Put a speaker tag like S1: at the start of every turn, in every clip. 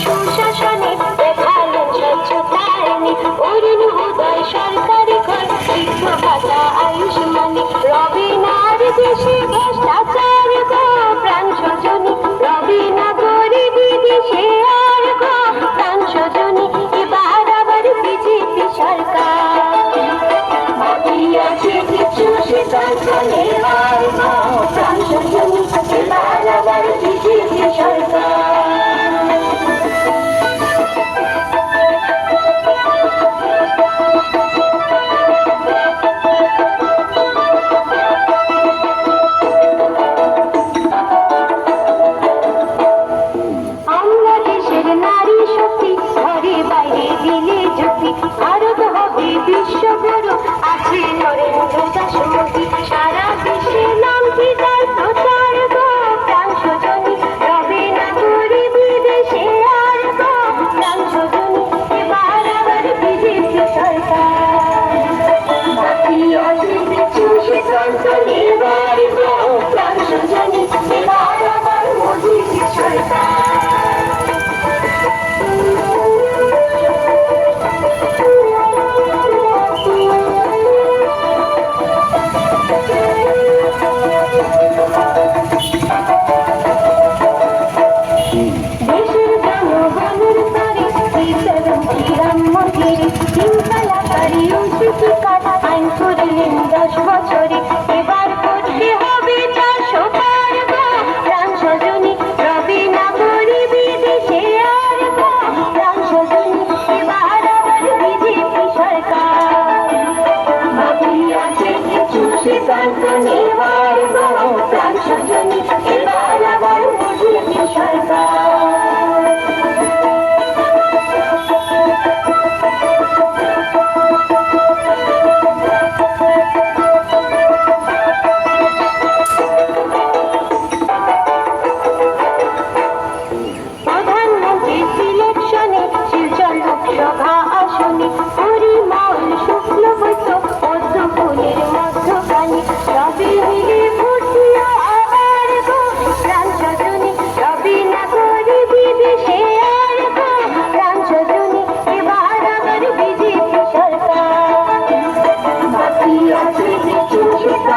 S1: সুশাসনে দেখালেন স্বচ্ছতায়নি অরুণ উদয় সরকারি ঘর বিশ্ব ভাষা আয়ুষ্মানি রবীনার দেশে ভ্রষ্টাচার গো প্রাণ সজনী রবীনা করে বিদেশে আর গো প্রাণ সজনী এবার আবার বিজেপি সরকার। মাতিয়াছে সুশীত চলে প্রাণ সজনী এবার আবার বিজেপি সরকার।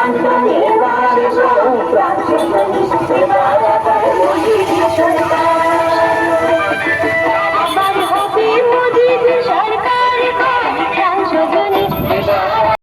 S1: Thank you.